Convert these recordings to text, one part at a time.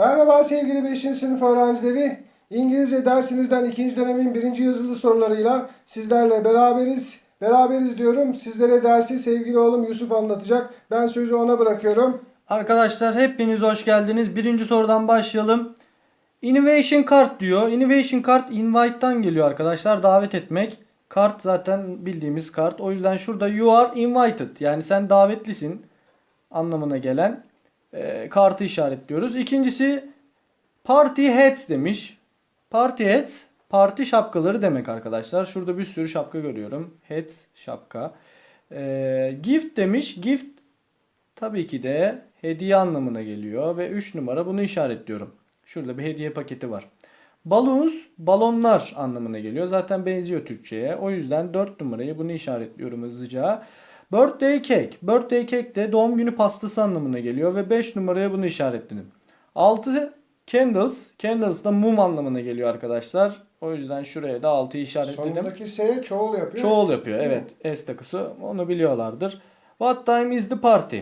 Merhaba sevgili 5. sınıf öğrencileri. İngilizce dersinizden 2. dönemin 1. yazılı sorularıyla sizlerle beraberiz. Beraberiz diyorum. Sizlere dersi sevgili oğlum Yusuf anlatacak. Ben sözü ona bırakıyorum. Arkadaşlar hepiniz hoş geldiniz. Birinci sorudan başlayalım. Innovation card diyor. Innovation card invite'tan geliyor arkadaşlar. Davet etmek. Kart zaten bildiğimiz kart. O yüzden şurada you are invited. Yani sen davetlisin anlamına gelen e, kartı işaretliyoruz. İkincisi party hats demiş. Party hats parti şapkaları demek arkadaşlar. Şurada bir sürü şapka görüyorum. Hats şapka. E, gift demiş. Gift Tabii ki de hediye anlamına geliyor ve 3 numara bunu işaretliyorum. Şurada bir hediye paketi var. Balloons, balonlar anlamına geliyor. Zaten benziyor Türkçe'ye. O yüzden 4 numarayı bunu işaretliyorum hızlıca. Birthday cake. Birthday cake de doğum günü pastası anlamına geliyor ve 5 numaraya bunu işaretledim. 6 candles. Candles da mum anlamına geliyor arkadaşlar. O yüzden şuraya da 6'yı işaretledim. Sonundaki S çoğul yapıyor. Çoğul yapıyor evet. S takısı onu biliyorlardır. What time is the party?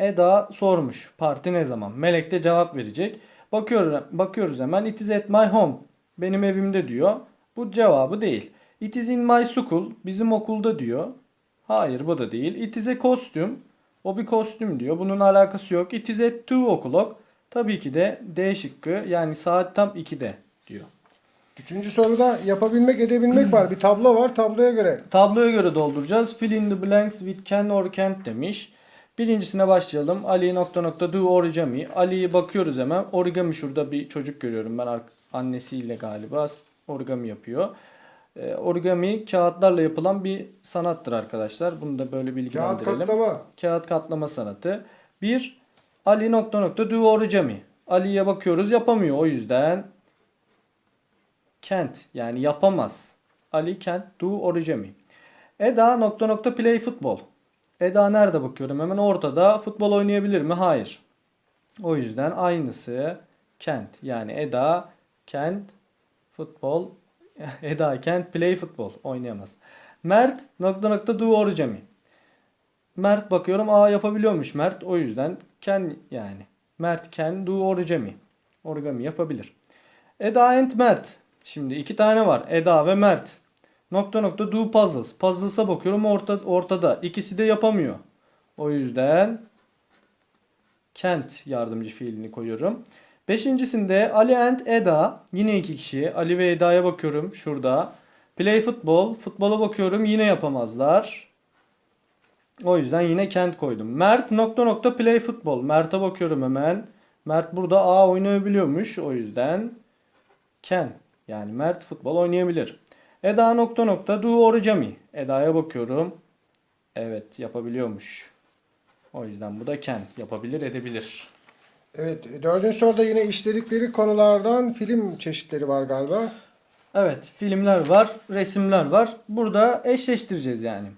Eda sormuş. Parti ne zaman? Melek de cevap verecek. Bakıyoruz, bakıyoruz hemen. It is at my home. Benim evimde diyor. Bu cevabı değil. It is in my school. Bizim okulda diyor. Hayır bu da değil. It is a costume. O bir kostüm diyor. Bunun alakası yok. It is at 2 o'clock. Tabii ki de D şıkkı. Yani saat tam 2'de diyor. Üçüncü soruda yapabilmek edebilmek var. Bir tablo var. Tabloya göre. Tabloya göre dolduracağız. Fill in the blanks with can or can't demiş. Birincisine başlayalım. Ali nokta nokta do origami. Ali'ye bakıyoruz hemen. Origami şurada bir çocuk görüyorum ben annesiyle galiba origami yapıyor. Ee, origami kağıtlarla yapılan bir sanattır arkadaşlar. Bunu da böyle Kağıt bilgilendirelim. katlama. Kağıt katlama sanatı. Bir Ali nokta nokta do origami. Ali'ye bakıyoruz yapamıyor. O yüzden can't yani yapamaz. Ali can't do origami. Eda nokta nokta play football. Eda nerede bakıyorum? Hemen ortada. Futbol oynayabilir mi? Hayır. O yüzden aynısı can't. Yani Eda can't futbol Eda can't play football. Oynayamaz. Mert nokta nokta do origami. Mert bakıyorum aa yapabiliyormuş Mert. O yüzden can yani. Mert can do origami. Origami yapabilir. Eda and Mert. Şimdi iki tane var. Eda ve Mert. Nokta nokta do puzzles. Puzzles'a bakıyorum orta, ortada. İkisi de yapamıyor. O yüzden can't yardımcı fiilini koyuyorum. Beşincisinde Ali and Eda. Yine iki kişi. Ali ve Eda'ya bakıyorum şurada. Play football. Futbola bakıyorum yine yapamazlar. O yüzden yine can't koydum. Mert nokta nokta play football. Mert'e bakıyorum hemen. Mert burada A oynayabiliyormuş. O yüzden can. Yani Mert futbol oynayabilir. Eda nokta nokta do origami. Eda'ya bakıyorum. Evet yapabiliyormuş. O yüzden bu da can. Yapabilir edebilir. Evet. Dördüncü soruda yine işledikleri konulardan film çeşitleri var galiba. Evet filmler var, resimler var. Burada eşleştireceğiz yani.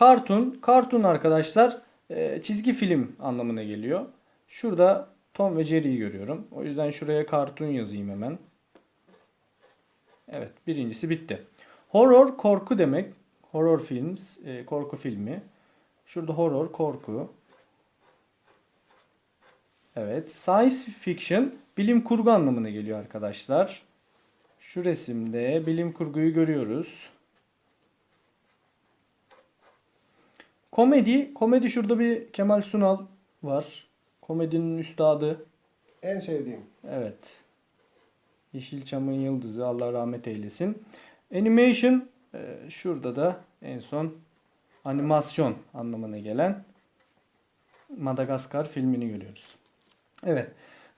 Cartoon, cartoon arkadaşlar e, çizgi film anlamına geliyor. Şurada Tom ve Jerry'yi görüyorum. O yüzden şuraya cartoon yazayım hemen. Evet birincisi bitti. Horror korku demek. Horror films, e, korku filmi. Şurada horror korku. Evet science fiction bilim kurgu anlamına geliyor arkadaşlar. Şu resimde bilim kurguyu görüyoruz. Komedi, komedi şurada bir Kemal Sunal var. Komedinin üstadı. En sevdiğim. Evet. Yeşilçam'ın yıldızı Allah rahmet eylesin. Animation e, şurada da en son animasyon anlamına gelen Madagaskar filmini görüyoruz. Evet.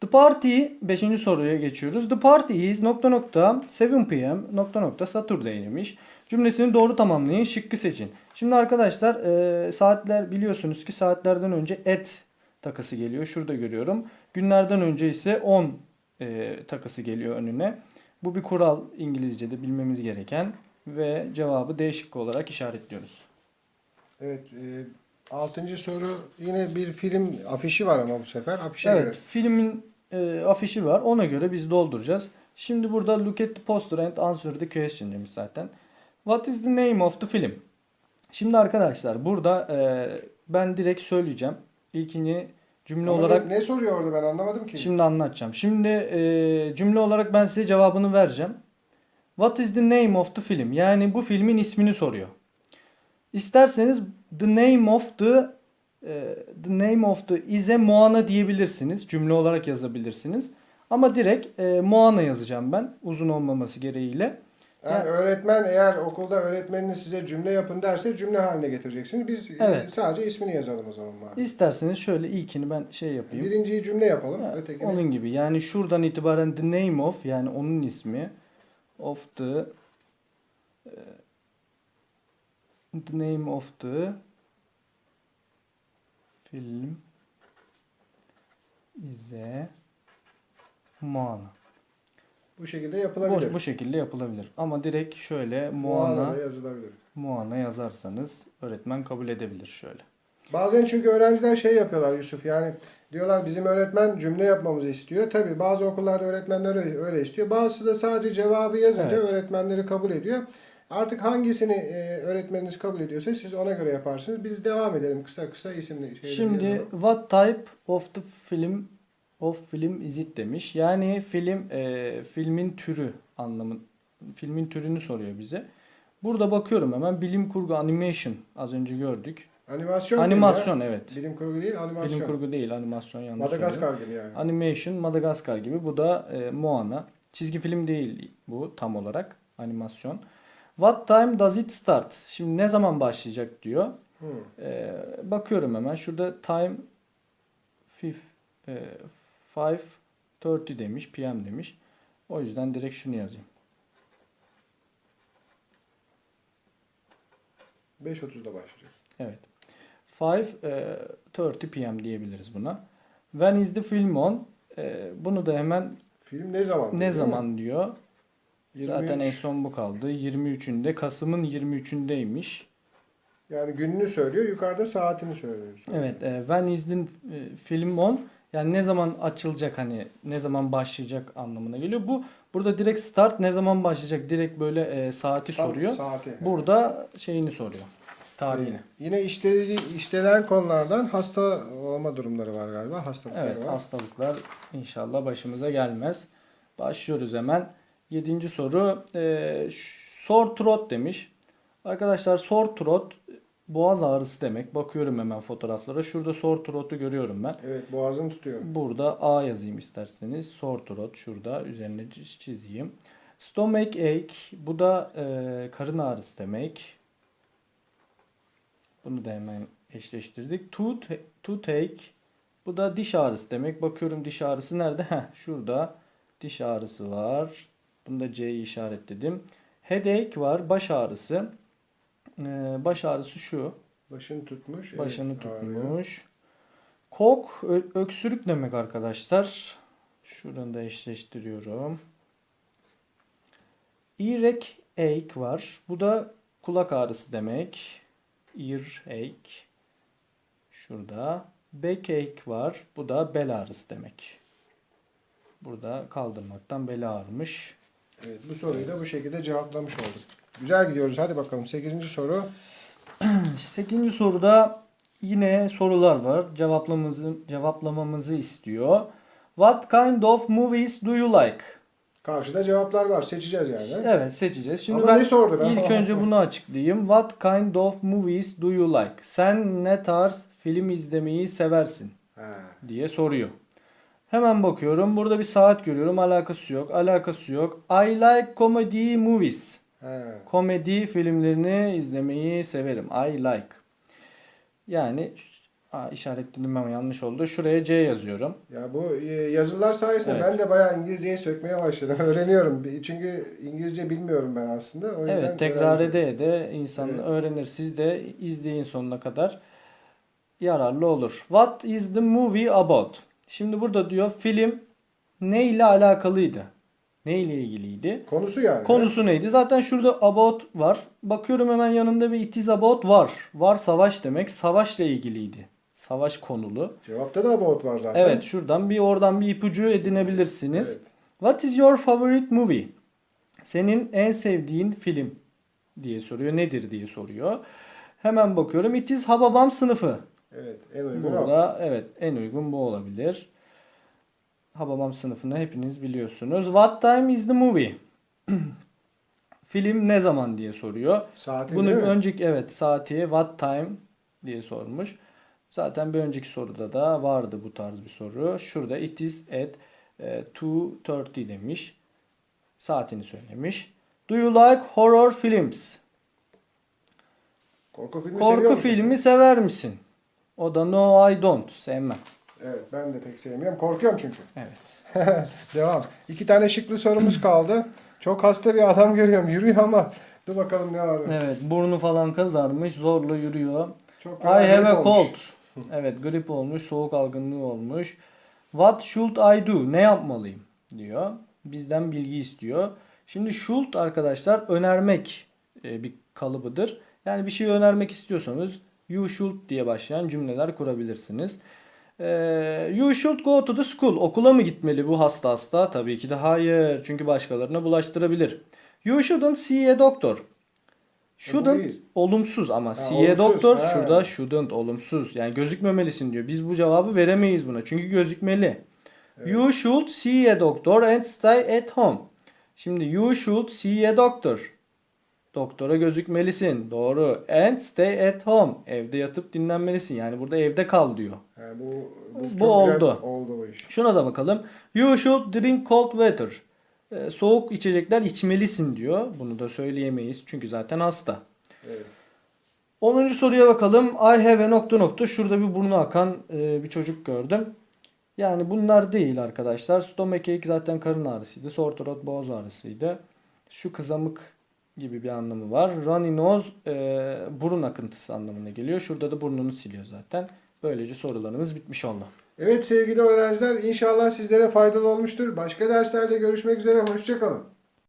The Party 5. soruya geçiyoruz. The Party is nokta nokta 7 p.m. nokta nokta Saturday demiş. Cümlesini doğru tamamlayın. Şıkkı seçin. Şimdi arkadaşlar e, saatler biliyorsunuz ki saatlerden önce at takısı geliyor. Şurada görüyorum. Günlerden önce ise on e, takısı geliyor önüne. Bu bir kural İngilizce'de bilmemiz gereken ve cevabı D şıkkı olarak işaretliyoruz. Evet. E, altıncı soru yine bir film afişi var ama bu sefer. Afişe göre. Evet, filmin e, afişi var. Ona göre biz dolduracağız. Şimdi burada look at the poster and answer the question demiş zaten. What is the name of the film? Şimdi arkadaşlar burada e, ben direkt söyleyeceğim. İlkini Cümle Ama olarak ne, ne soruyor orada ben anlamadım ki. Şimdi anlatacağım. Şimdi e, cümle olarak ben size cevabını vereceğim. What is the name of the film? Yani bu filmin ismini soruyor. İsterseniz the name of the e, the name of the is a Moana diyebilirsiniz. Cümle olarak yazabilirsiniz. Ama direkt e, Moana yazacağım ben uzun olmaması gereğiyle. Yani öğretmen eğer okulda öğretmeniniz size cümle yapın derse cümle haline getireceksiniz. Biz e, Evet. sadece ismini yazalım o zaman. Bari. İsterseniz şöyle ilkini ben şey yapayım. Birinciyi cümle yapalım. Ha, ötekini. Onun gibi. Yani şuradan itibaren the name of yani onun ismi of the e, the name of the film is a Moana. Bu şekilde yapılabilir. Bu, bu şekilde yapılabilir. Ama direkt şöyle Moana Moana yazılabilir. Moana yazarsanız öğretmen kabul edebilir şöyle. Bazen çünkü öğrenciler şey yapıyorlar Yusuf yani diyorlar bizim öğretmen cümle yapmamızı istiyor. Tabi bazı okullarda öğretmenler öyle istiyor. Bazısı da sadece cevabı yazınca Evet. öğretmenleri kabul ediyor. Artık hangisini e, öğretmeniniz kabul ediyorsa siz ona göre yaparsınız. Biz devam edelim kısa kısa isimli şeyleri Şimdi yazalım. what type of the film of film is it demiş. Yani film e, filmin türü anlamı filmin türünü soruyor bize. Burada bakıyorum hemen bilim kurgu animation az önce gördük. Animasyon animasyon ya. evet. Bilim kurgu değil animasyon. Bilim kurgu değil animasyon yanlış söylüyorum. Madagaskar gibi yani. Animation Madagaskar gibi. Bu da e, Moana. Çizgi film değil bu tam olarak animasyon. What time does it start? Şimdi ne zaman başlayacak diyor. Hı. Ee, bakıyorum hemen. Şurada time fif, e, 5.30 demiş. PM demiş. O yüzden direkt şunu yazayım. 5.30'da başlayacak. Evet. 5.30 PM diyebiliriz buna. When is the film on? Ee, bunu da hemen Film ne zaman? ne mi? zaman diyor. 23. Zaten en son bu kaldı. 23'ünde. Kasım'ın 23'ündeymiş. Yani gününü söylüyor, yukarıda saatini söylüyor. Evet. E, when is the film on? Yani ne zaman açılacak hani ne zaman başlayacak anlamına geliyor. Bu burada direkt start ne zaman başlayacak direkt böyle e, saati Tam soruyor. Saati. Burada şeyini soruyor. Tarihini. Ee, Yine işleri, işlenen konulardan hasta olma durumları var galiba. Hastalıkları Evet var. hastalıklar inşallah başımıza gelmez. Başlıyoruz hemen. Yedinci soru. E, sore throat demiş. Arkadaşlar sore throat boğaz ağrısı demek. Bakıyorum hemen fotoğraflara. Şurada sore throat'u görüyorum ben. Evet boğazını tutuyor. Burada A yazayım isterseniz. Sore throat şurada üzerine çiz- çizeyim. Stomach ache bu da e, karın ağrısı demek. Bunu da hemen eşleştirdik. Tooth, toothache bu da diş ağrısı demek. Bakıyorum diş ağrısı nerede? Heh, şurada diş ağrısı var. Bunu da C'yi işaretledim. Headache var. Baş ağrısı. E, baş ağrısı şu. Başını tutmuş. Başını evet, ağrıyor. tutmuş. Kok öksürük demek arkadaşlar. Şuradan da eşleştiriyorum. Earache ache var. Bu da kulak ağrısı demek. Earache. Şurada. Backache var. Bu da bel ağrısı demek. Burada kaldırmaktan bel ağrımış. Evet, bu soruyu da bu şekilde cevaplamış olduk. Güzel gidiyoruz. Hadi bakalım. 8. soru. 8. soruda yine sorular var. Cevaplamamızı, cevaplamamızı istiyor. What kind of movies do you like? Karşıda cevaplar var. Seçeceğiz yani. Evet seçeceğiz. Şimdi Ama ben ne sordu ben? ilk önce bunu açıklayayım. What kind of movies do you like? Sen ne tarz film izlemeyi seversin? Ha. diye soruyor. Hemen bakıyorum. Burada bir saat görüyorum. Alakası yok. Alakası yok. I like comedy movies. Ha. Komedi filmlerini izlemeyi severim. I like. Yani aa, işaretledim ama yanlış oldu. Şuraya C yazıyorum. Ya bu e, yazılar sayesinde Evet. ben de bayağı İngilizceyi sökmeye başladım. Öğreniyorum. Çünkü İngilizce bilmiyorum ben aslında. O yüzden Evet tekrar ede ede insan Evet. öğrenir. Siz de izleyin sonuna kadar. Yararlı olur. What is the movie about? Şimdi burada diyor film ne ile alakalıydı? Ne ile ilgiliydi? Konusu yani. Konusu neydi? Zaten şurada about var. Bakıyorum hemen yanında bir it is about var. Var savaş demek. Savaşla ilgiliydi. Savaş konulu. Cevapta da about var zaten. Evet şuradan bir oradan bir ipucu edinebilirsiniz. Evet. What is your favorite movie? Senin en sevdiğin film diye soruyor. Nedir diye soruyor. Hemen bakıyorum. It is Hababam sınıfı. Evet. En uygun o. Burada evet en uygun bu olabilir. Hababam sınıfını hepiniz biliyorsunuz. What time is the movie? Film ne zaman diye soruyor. Saati Bunu önceki evet saati what time diye sormuş. Zaten bir önceki soruda da vardı bu tarz bir soru. Şurada it is at e, 2.30 demiş. Saatini söylemiş. Do you like horror films? Korku filmi Korku filmi sever misin? O da no I don't. Sevmem. Evet ben de pek sevmiyorum. Korkuyorum çünkü. Evet. Devam. İki tane şıklı sorumuz kaldı. Çok hasta bir adam görüyorum. Yürüyor ama dur bakalım ne var. Evet burnu falan kızarmış zorla yürüyor. Çok I have a cold. Evet grip olmuş soğuk algınlığı olmuş. What should I do? Ne yapmalıyım? diyor. Bizden bilgi istiyor. Şimdi should arkadaşlar önermek e, bir kalıbıdır. Yani bir şey önermek istiyorsanız you should diye başlayan cümleler kurabilirsiniz. Ee, you should go to the school. Okula mı gitmeli bu hasta hasta? Tabii ki de hayır. Çünkü başkalarına bulaştırabilir. You shouldn't see a doctor. Shouldn't olumsuz ama see a olumsuz. doctor Ha. şurada shouldn't olumsuz. Yani gözükmemelisin diyor. Biz bu cevabı veremeyiz buna. Çünkü gözükmeli. You should see a doctor and stay at home. Şimdi you should see a doctor. Doktora gözükmelisin. Doğru. And stay at home. Evde yatıp dinlenmelisin. Yani burada evde kal diyor. Ha, bu, bu, Bu oldu. Oldu bu iş. Şuna da bakalım. You should drink cold water. Ee, soğuk içecekler içmelisin diyor. Bunu da söyleyemeyiz. Çünkü zaten hasta. Evet. 10. soruya bakalım. I have a nokta nokta. Şurada bir burnu akan e, bir çocuk gördüm. Yani bunlar değil arkadaşlar. Stomachache zaten karın ağrısıydı. Sore throat boğaz ağrısıydı. Şu kızamık gibi bir anlamı var. Runny nose e, burun akıntısı anlamına geliyor. Şurada da burnunu siliyor zaten. Böylece sorularımız bitmiş oldu. Evet sevgili öğrenciler inşallah sizlere faydalı olmuştur. Başka derslerde görüşmek üzere. Hoşçakalın.